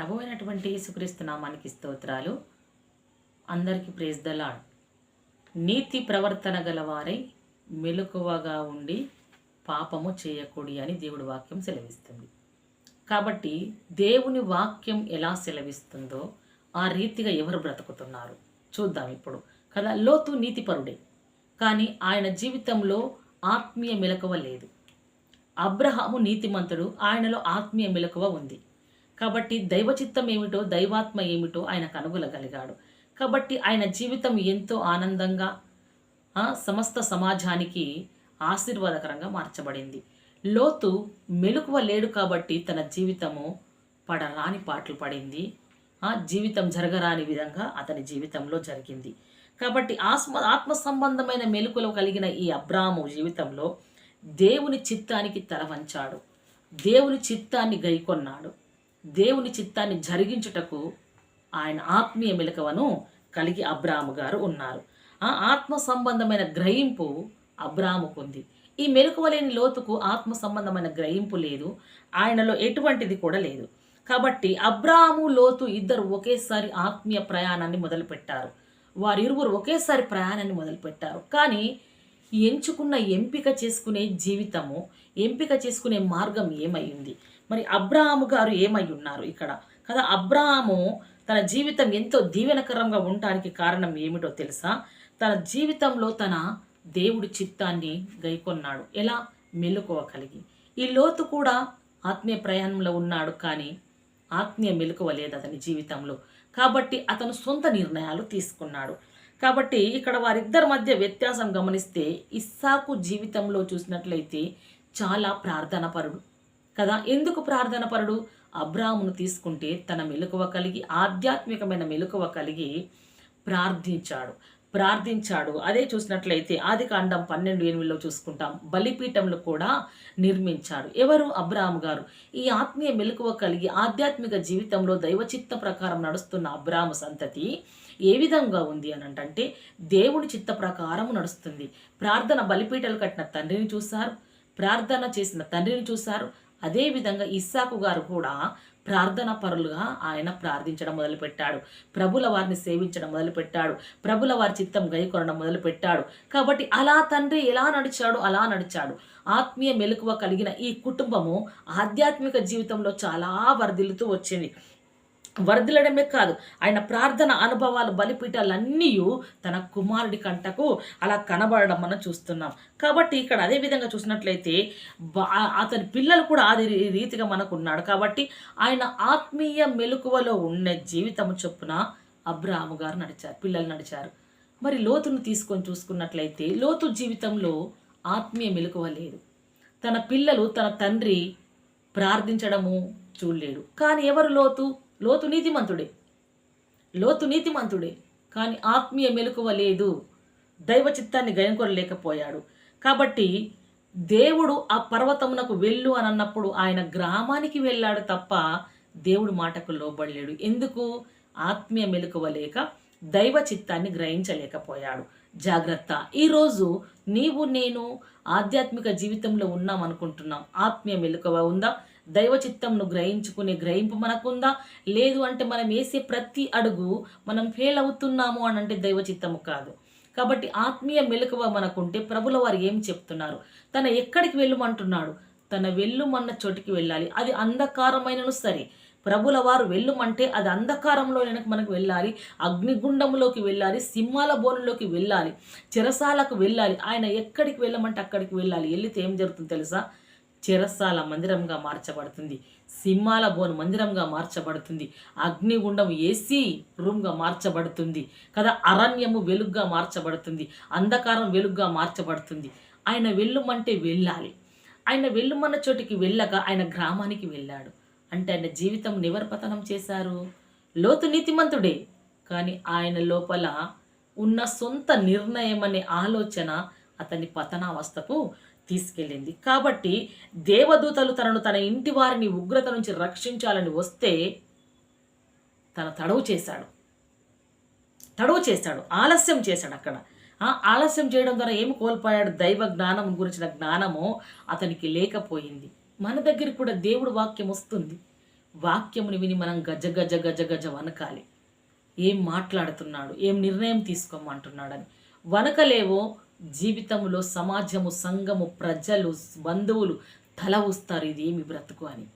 ప్రభు అయినటువంటి యేసుక్రీస్తు నామానికి స్తోత్రాలు. అందరికీ ప్రేజ్ ద లాడ్. నీతి ప్రవర్తన గలవారై మెలకువగా ఉండి పాపము చేయకూడి అని దేవుడి వాక్యం సెలవిస్తుంది. కాబట్టి దేవుని వాక్యం ఎలా సెలవిస్తుందో ఆ రీతిగా ఎవరు బ్రతుకుతున్నారు? చూద్దాం ఇప్పుడు. కదా లోతు నీతిపరుడే. కానీ ఆయన జీవితంలో ఆత్మీయ మెలకువ లేదు. అబ్రహాము నీతిమంతుడు ఆయనలో ఆత్మీయ మెలకువ ఉంది. కాబట్టి దైవ చిత్తం ఏమిటో దైవాత్మ ఏమిటో ఆయన కనుగొనగలిగాడు. కాబట్టి ఆయన జీవితం ఎంతో ఆనందంగా సమస్త సమాజానికి ఆశీర్వాదకరంగా మార్చబడింది. లోతు మెలకువ లేడు కాబట్టి తన జీవితము పడరాని పాటలు పడింది. జీవితం జరగరాని విధంగా అతని జీవితంలో జరిగింది. కాబట్టి ఆత్మ ఆత్మ సంబంధమైన మెలుకులు కలిగిన ఈ అబ్రాము జీవితంలో దేవుని చిత్తానికి తలవంచాడు దేవుని చిత్తాన్ని గైకొన్నాడు. దేవుని చిత్తాన్ని జరిగించుటకు ఆయన ఆత్మీయ మెలకువను కలిగి అబ్రాము గారు ఉన్నారు. ఆ ఆత్మ సంబంధమైన గ్రహింపు అబ్రాముకుంది. ఈ మెలకువ లేని లోతుకు ఆత్మ సంబంధమైన గ్రహింపు లేదు. ఆయనలో ఎటువంటిది కూడా లేదు. కాబట్టి అబ్రాము లోతు ఇద్దరు ఒకేసారి ఆత్మీయ ప్రయాణాన్ని మొదలుపెట్టారు. వారిరువురు ఒకేసారి ప్రయాణాన్ని మొదలుపెట్టారు. కానీ ఎంచుకున్న ఎంపిక చేసుకునే జీవితము ఎంపిక చేసుకునే మార్గం ఏమైంది మరి అబ్రాహాము గారు ఏమై ఉన్నారు ఇక్కడ? కదా అబ్రాహాము తన జీవితం ఎంతో దీవెనకరంగా ఉండటానికి కారణం ఏమిటో తెలుసా? తన జీవితంలో తన దేవుడి చిత్తాన్ని గైకొన్నాడు. ఎలా? మెలకువ కలిగి. ఈ లోతు కూడా ఆత్మీయ ప్రయాణంలో ఉన్నాడు కానీ ఆత్మీయ మెలకువ లేదు అతని జీవితంలో. కాబట్టి అతను సొంత నిర్ణయాలు తీసుకున్నాడు. కాబట్టి ఇక్కడ వారిద్దరి మధ్య వ్యత్యాసం గమనిస్తే ఇస్సాకు జీవితంలో చూసినట్లయితే చాలా ప్రార్థనపరుడు. కదా? ఎందుకు ప్రార్థనపరుడు అబ్రామును తీసుకుంటే తన మెలకువ కలిగి ఆధ్యాత్మికమైన మెలకువ కలిగి ప్రార్థించాడు. ప్రార్థించాడు. అదే చూసినట్లయితే ఆది కాండం పన్నెండు ఎనిమిదిలో చూసుకుంటాం. బలిపీఠంలో కూడా నిర్మించాడు ఎవరు? అబ్రాహం గారు. ఈ ఆత్మీయ మెలకువ కలిగి ఆధ్యాత్మిక జీవితంలో దైవచిత్త ప్రకారం నడుస్తున్న అబ్రాహము సంతతి ఏ విధంగా ఉంది అని అంటే దేవుడి చిత్త ప్రకారం నడుస్తుంది. ప్రార్థన బలిపీఠలు కట్టిన తండ్రిని చూశారు. ప్రార్థన చేసిన తండ్రిని చూశారు. అదేవిధంగా ఇస్సాకు గారు కూడా ప్రార్థన పరులుగా ఆయన ప్రార్థించడం మొదలుపెట్టాడు. ప్రభుల వారిని సేవించడం మొదలుపెట్టాడు. ప్రభుల వారి చిత్తం గైకొనడం మొదలుపెట్టాడు. కాబట్టి అలా తండ్రి ఎలా నడిచాడు అలా నడిచాడు. ఆత్మీయ మెలకువ కలిగిన ఈ కుటుంబము ఆధ్యాత్మిక జీవితంలో చాలా వర్ధిల్లుతూ వచ్చింది. వరదలడమే కాదు ఆయన ప్రార్థన అనుభవాలు బలిపీఠాలన్నీ తన కుమారుడి కంటకు అలా కనబడడం మనం చూస్తున్నాం. కాబట్టి ఇక్కడ అదే విధంగా చూసినట్లయితే అతని పిల్లలు కూడా అది రీతిగా మనకు ఉన్నాడు కాబట్టి ఆయన ఆత్మీయ మెలకువలో ఉన్న జీవితం చొప్పున అబ్రాహము గారు నడిచారు పిల్లలు నడిచారు. మరి లోతును తీసుకొని చూసుకున్నట్లయితే లోతు జీవితంలో ఆత్మీయ మెలకువ లేదు. తన పిల్లలు తన తండ్రి ప్రార్థించడము చూడలేడు. కానీ ఎవరు లోతు? లోతు నీతిమంతుడే. లోతు నీతిమంతుడే. కానీ ఆత్మీయ మెలకువ లేదు. దైవ చిత్తాన్ని గయంకొనలేకపోయాడు. కాబట్టి దేవుడు ఆ పర్వతమునకు వెళ్ళు అని అన్నప్పుడు ఆయన గ్రామానికి వెళ్ళాడు తప్ప దేవుడు మాటకు లోబడలేడు. ఎందుకు? ఆత్మీయ మెలకువ లేక దైవ చిత్తాన్ని గ్రహించలేకపోయాడు. జాగ్రత్త. ఈరోజు నీవు నేను ఆధ్యాత్మిక జీవితంలో ఉన్నాం అనుకుంటున్నాం ఆత్మీయ మెలకువ ఉందా? దైవ చిత్తంను గ్రహించుకునే గ్రహింపు మనకుందా? లేదు అంటే మనం వేసే ప్రతి అడుగు మనం ఫెయిల్ అవుతున్నాము అని అంటే దైవ చిత్తము కాదు. కాబట్టి ఆత్మీయ మెలకువ మనకుంటే ప్రభుల వారు ఏం చెప్తున్నారు? తన ఎక్కడికి వెళ్ళమంటున్నాడు? తన వెళ్ళుమన్న చోటికి వెళ్ళాలి. అది అంధకారమైనను సరే. ప్రభుల వారు వెళ్ళుమంటే అది అంధకారంలో వెనక మనకు వెళ్ళాలి. అగ్నిగుండంలోకి వెళ్ళాలి. సింహాల బోనులోకి వెళ్ళాలి. చెరసాలకు వెళ్ళాలి. ఆయన ఎక్కడికి వెళ్ళమంటే అక్కడికి వెళ్ళాలి. వెళ్తే ఏం జరుగుతుంది తెలుసా? చిరస్సాల మందిరంగా మార్చబడుతుంది. సింహాల బోన్ మందిరంగా మార్చబడుతుంది. అగ్నిగుండం ఏసీ రూమ్గా మార్చబడుతుంది. కదా అరణ్యము వెలుగ్గా మార్చబడుతుంది. అంధకారం వెలుగ్గా మార్చబడుతుంది. ఆయన వెళ్ళుమంటే వెళ్ళాలి. ఆయన వెళ్ళుమన్న చోటికి వెళ్ళగా ఆయన గ్రామానికి వెళ్ళాడు. అంటే ఆయన జీవితం నివర్పతనం చేశారు. లోతు నీతిమంతుడే. కానీ ఆయన లోపల ఉన్న సొంత నిర్ణయం అనే ఆలోచన అతని పతనావస్థకు తీసుకెళ్ళింది. కాబట్టి దేవదూతలు తనను తన ఇంటి వారిని ఉగ్రత నుంచి రక్షించాలని వస్తే తన తడవు చేశాడు. తడవు చేశాడు. ఆలస్యం చేశాడు అక్కడ. ఆ ఆలస్యం చేయడం ద్వారా ఏమి కోల్పోయాడు? దైవ జ్ఞానం గురించిన జ్ఞానము అతనికి లేకపోయింది. మన దగ్గర కూడా దేవుడు వాక్యం వస్తుంది. వాక్యముని విని మనం గజ గజ గజ గజ వనకాలి. ఏం మాట్లాడుతున్నాడు? ఏం నిర్ణయం తీసుకోమంటున్నాడని. వనకలేవో జీవితంలో సమాజము సంఘము ప్రజలు బంధువులు తల ఊస్తారు ఇది ఏమి బ్రతుకు అని.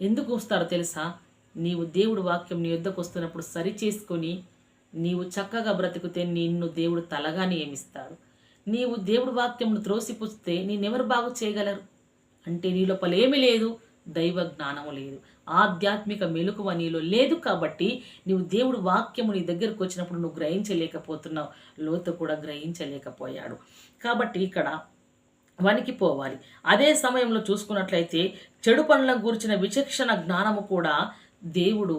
ఎందుకు వస్తారో తెలుసా? నీవు దేవుడు వాక్యం నీ యుద్ధకు వస్తున్నప్పుడు సరి చేసుకొని నీవు చక్కగా బ్రతికితే నిన్ను దేవుడు తలగా నియమిస్తాడు నీవు దేవుడు వాక్యంను త్రోసిపుస్తే నేనెవరు బాగు చేయగలరు? అంటే నీ లోపల ఏమీ లేదు. దైవ జ్ఞానము లేదు. ఆధ్యాత్మిక మెలకువ నీలో లేదు కాబట్టి నువ్వు దేవుడు వాక్యము నీ దగ్గరకు వచ్చినప్పుడు నువ్వు గ్రహించలేకపోతున్నావు. లోతు కూడా గ్రహించలేకపోయాడు. కాబట్టి ఇక్కడ వణికిపోవాలి అదే సమయంలో చూసుకున్నట్లయితే చెడు పనుల గురించిన విచక్షణ జ్ఞానము కూడా దేవుడు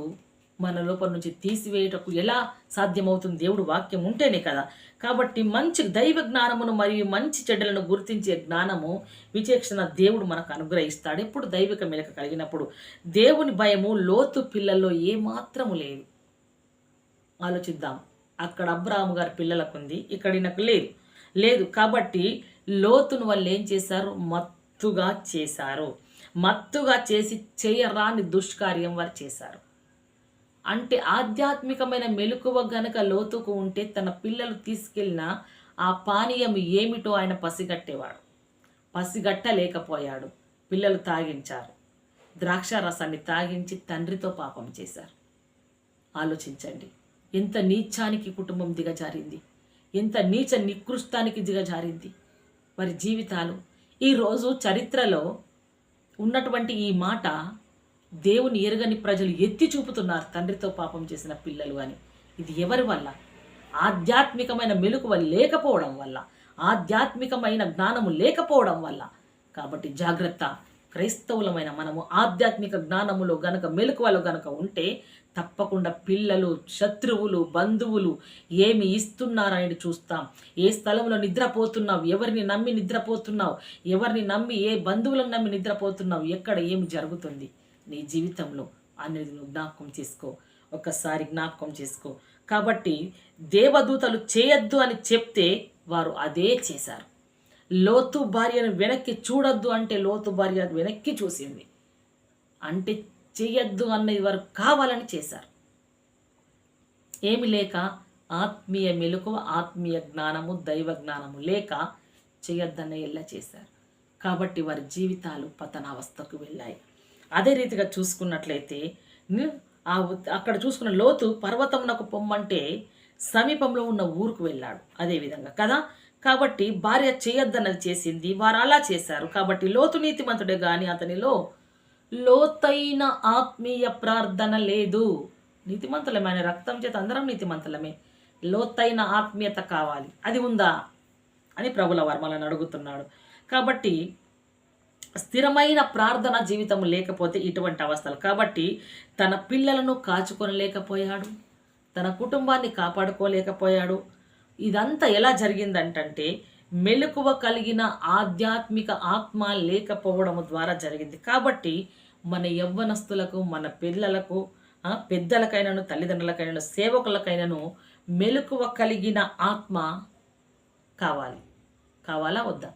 మన లోపల నుంచి తీసివేయటకు ఎలా సాధ్యమవుతుంది? దేవుడు వాక్యం ఉంటేనే కదా. కాబట్టి మంచి దైవ జ్ఞానమును మరియు మంచి చెడ్డలను గుర్తించే జ్ఞానము విచక్షణ దేవుడు మనకు అనుగ్రహిస్తాడు. ఎప్పుడు దైవిక మెలక కలిగినప్పుడు దేవుని భయము లోతు పిల్లల్లో ఏమాత్రము లేదు. ఆలోచిద్దాం. అక్కడ అబ్రాహం గారి పిల్లలకు ఉంది ఇక్కడ ఈయనకు లేదు. లేదు కాబట్టి లోతును వాళ్ళు ఏం చేశారు? మత్తుగా చేశారు. మత్తుగా చేసి చేయరాని దుష్కార్యం వారు చేశారు. అంటే ఆధ్యాత్మికమైన మెలకువ గనక లోతుకు ఉంటే తన పిల్లలు తీసుకెళ్ళిన ఆ పానీయం ఏమిటో ఆయన పసిగట్టేవాడు. పసిగట్టలేకపోయాడు. పిల్లలు తాగించారు. ద్రాక్ష రసాన్ని తాగించి తండ్రితో పాపం చేశారు. ఆలోచించండి. ఎంత నీచానికి కుటుంబం దిగజారింది. ఎంత నీచ నికృష్టానికి దిగజారింది. వారి జీవితాలు. ఈరోజు చరిత్రలో ఉన్నటువంటి ఈ మాట దేవుని ఎరగని ప్రజలు ఎత్తి చూపుతున్నారు. తండ్రితో పాపం చేసిన పిల్లలు అని. ఇది ఎవరి వల్ల? ఆధ్యాత్మికమైన మెలకువ లేకపోవడం వల్ల. ఆధ్యాత్మికమైన జ్ఞానము లేకపోవడం వల్ల. కాబట్టి జాగ్రత్త. క్రైస్తవులమైన మనము ఆధ్యాత్మిక జ్ఞానములో గనక మెలకువలో గనక ఉంటే తప్పకుండా పిల్లలు శత్రువులు బంధువులు ఏమి ఇస్తున్నారని చూస్తాం. ఏ స్థలంలో నిద్రపోతున్నావు? ఎవరిని నమ్మి నిద్రపోతున్నావు? ఎవరిని నమ్మి ఏ బంధువులను నమ్మి నిద్రపోతున్నావు? ఎక్కడ ఏమి జరుగుతుంది? నీ జీవితంలో అనేది నువ్వు జ్ఞాపకం చేసుకో. ఒక్కసారి జ్ఞాపకం చేసుకో. కాబట్టి దేవదూతలు చేయొద్దు అని చెప్తే వారు అదే చేశారు. లోతు భార్యను వెనక్కి చూడొద్దు అంటే లోతు భార్య వెనక్కి చూసింది. అంటే చేయొద్దు అన్నది వారు కావాలని చేశారు. ఏమి లేక ఆత్మీయ మెలకువ ఆత్మీయ జ్ఞానము దైవ జ్ఞానము లేక చేయొద్దన్న ఎలా చేశారు. కాబట్టి వారి జీవితాలు పతనావస్థకు వెళ్ళాయి. అదే రీతిగా చూసుకున్నట్లయితే ఆ అక్కడ చూసుకున్న లోతు పర్వతమునకు పొమ్మంటే సమీపంలో ఉన్న ఊరుకు వెళ్ళాడు. అదే విధంగా కదా? కాబట్టి భార్య చేయొద్దన్నది చేసింది వారు అలా చేశారు. కాబట్టి లోతు నీతిమంతుడే కానీ అతనిలో లోతైన ఆత్మీయ ప్రార్థన లేదు. నీతిమంతులమే ఆయన రక్తం చేత అందరం నీతిమంతులమే. లోతైన ఆత్మీయత కావాలి. అది ఉందా? అని ప్రభుల వర్మలను అడుగుతున్నాడు. కాబట్టి స్థిరమైన ప్రార్థన జీవితం లేకపోతే ఇటువంటి అవస్థలు. కాబట్టి తన పిల్లలను కాచుకొనలేకపోయాడు తన కుటుంబాన్ని కాపాడుకోలేకపోయాడు. ఇదంతా ఎలా జరిగిందంటే మెలకువ కలిగిన ఆధ్యాత్మిక ఆత్మ లేకపోవడం ద్వారా జరిగింది. కాబట్టి మన యవ్వనస్తులకు మన పిల్లలకు పెద్దలకైనను తల్లిదండ్రులకైనను సేవకులకైనను మెలకువ కలిగిన ఆత్మ కావాలి. కావాలా? వద్దా?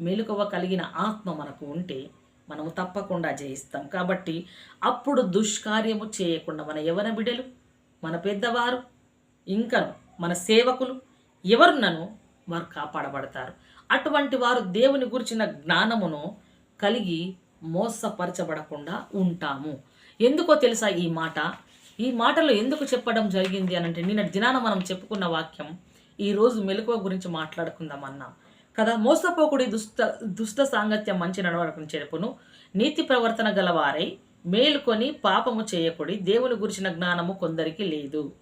మెలుకువ కలిగిన ఆత్మ మనకు ఉంటే మనము తప్పకుండా జయిస్తాం. కాబట్టి అప్పుడు దుష్కార్యము చేయకుండా మన యవన బిడలు మన పెద్దవారు ఇంకా మన సేవకులు ఎవరున్నను వారు కాపాడబడతారు. అటువంటి వారు దేవుని గురించిన జ్ఞానమును కలిగి మోసపరచబడకుండా ఉంటాము. ఎందుకో తెలుసా ఈ మాట? ఈ మాటలో ఎందుకు చెప్పడం జరిగింది అని అంటే నిన్న దినాన మనం చెప్పుకున్న వాక్యం ఈరోజు మెలకువ గురించి మాట్లాడుకుందాం అన్నాం కదా? మోసపోకుడి దుష్ట దుష్ట సాంగత్యం మంచి నడవడకని చెప్పును నీతి ప్రవర్తన గలవారై మేలుకొని పాపము చేయకుడి. దేవుని గురించిన జ్ఞానము కొందరికి లేదు.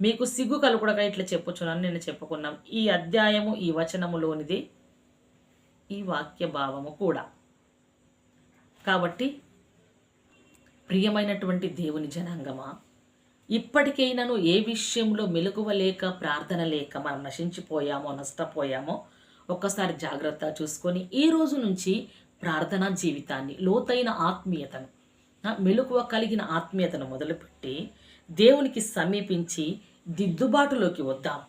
మీకు సిగ్గు కలుగుడగా ఇట్లా చెప్పుచున్నాను నేను చెప్పుకున్నాం. ఈ అధ్యాయము ఈ వచనములోనిది ఈ వాక్య భావము కూడా. కాబట్టి ప్రియమైనటువంటి దేవుని జనాంగమా ఇప్పటికైనాను ఏ విషయంలో మెలకువ లేక ప్రార్థన లేక మనం నశించిపోయామో నష్టపోయామో ఒక్కసారి జాగ్రత్త చూసుకొని ఈ రోజు నుంచి ప్రార్థనా జీవితాన్ని లోతైన ఆత్మీయతను మెలకువ కలిగిన ఆత్మీయతను మొదలుపెట్టి దేవునికి సమీపించి దిద్దుబాటులోకి వద్దాం.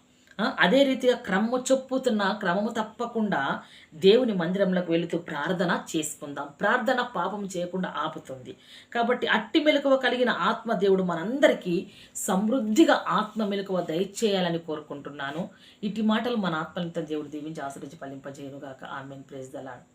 అదే రీతిగా క్రమము చొప్పుతున్న క్రమము తప్పకుండా దేవుని మందిరంలోకి వెళుతూ ప్రార్థన చేసుకుందాం. ప్రార్థన పాపం చేయకుండా ఆపుతుంది. కాబట్టి అట్టి మెలకువ కలిగిన ఆత్మ దేవుడు మనందరికీ సమృద్ధిగా ఆత్మ మెలకువ దయచేయాలని కోరుకుంటున్నాను. ఇటు మాటలు మన ఆత్మనిత దేవుడు దీవించి ఆశ్రయించి ఫలింపజేయనుగాక. ఆమెన్. ప్రేజ్ దలాడు